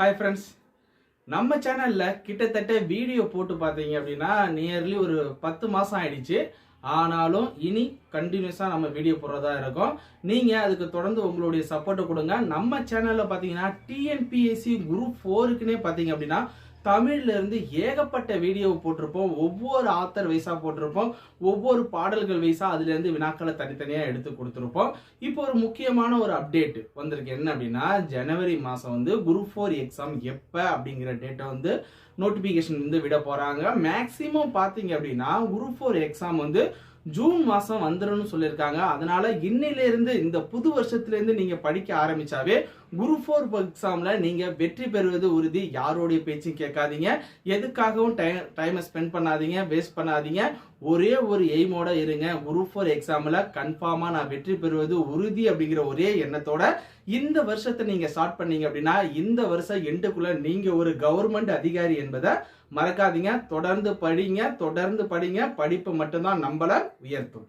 Hi friends நம்ம சேனலில் கிட்டத்தட்ட வீடியோ போட்டு பார்த்தீங்க அப்படின்னா நியர்லி ஒரு பத்து மாதம் ஆயிடுச்சு. ஆனாலும் இனி கண்டினியூஸாக நம்ம வீடியோ போடுறதா இருக்கும். நீங்கள் அதுக்கு தொடர்ந்து உங்களுடைய சப்போர்ட்டை கொடுங்க. நம்ம சேனலில் பார்த்தீங்கன்னா டிஎன்பிஎஸ்சி குரூப் ஃபோருக்குன்னே பார்த்தீங்க அப்படின்னா தமிழ்ல இருந்து ஏகப்பட்ட வீடியோ போட்டிருப்போம். ஒவ்வொரு ஆத்தர் வைஸா போட்டிருப்போம். ஒவ்வொரு பாடல்கள் வைஸா அதுல இருந்து வினாக்களை தனித்தனியா எடுத்து கொடுத்துருப்போம். இப்போ ஒரு முக்கியமான ஒரு அப்டேட் வந்திருக்கு. என்ன அப்படின்னா ஜனவரி மாசம் வந்து குரூப் ஃபோர் எக்ஸாம் எப்ப அப்படிங்கிற டேட்டை வந்து நோட்டிபிகேஷன் வந்து விட போறாங்க. மேக்சிமம் பாத்தீங்க அப்படின்னா குரூப் ஃபோர் எக்ஸாம் வந்து ஜூன் மாசம் வந்துடும்னு சொல்லியிருக்காங்க. அதனால இன்றையிலேருந்து இந்த புது வருஷத்துலேருந்து நீங்கள் நீங்க படிக்க ஆரம்பிச்சாவே குரூப் ஃபோர் எக்ஸாம்ல நீங்க வெற்றி பெறுவது உறுதி. யாரோடைய பேச்சும் கேட்காதீங்க. எதுக்காகவும் டைம் டைமை ஸ்பெண்ட் பண்ணாதீங்க வேஸ்ட் பண்ணாதீங்க. ஒரே ஒரு எய்மோட இருங்க. குரூப் ஃபோர் எக்ஸாம்ல கன்ஃபார்மா நான் வெற்றி பெறுவது உறுதி அப்படிங்கிற ஒரே எண்ணத்தோட இந்த வருஷத்தை நீங்க ஸ்டார்ட் பண்ணீங்க அப்படின்னா இந்த வருஷம் எண்டுக்குள்ள நீங்க ஒரு கவர்மெண்ட் அதிகாரி என்பதை மறக்காதீங்க. தொடர்ந்து படிங்க. தொடர்ந்து படிங்க. படிப்பு மட்டும்தான் நம்மளை உயர்த்தும்.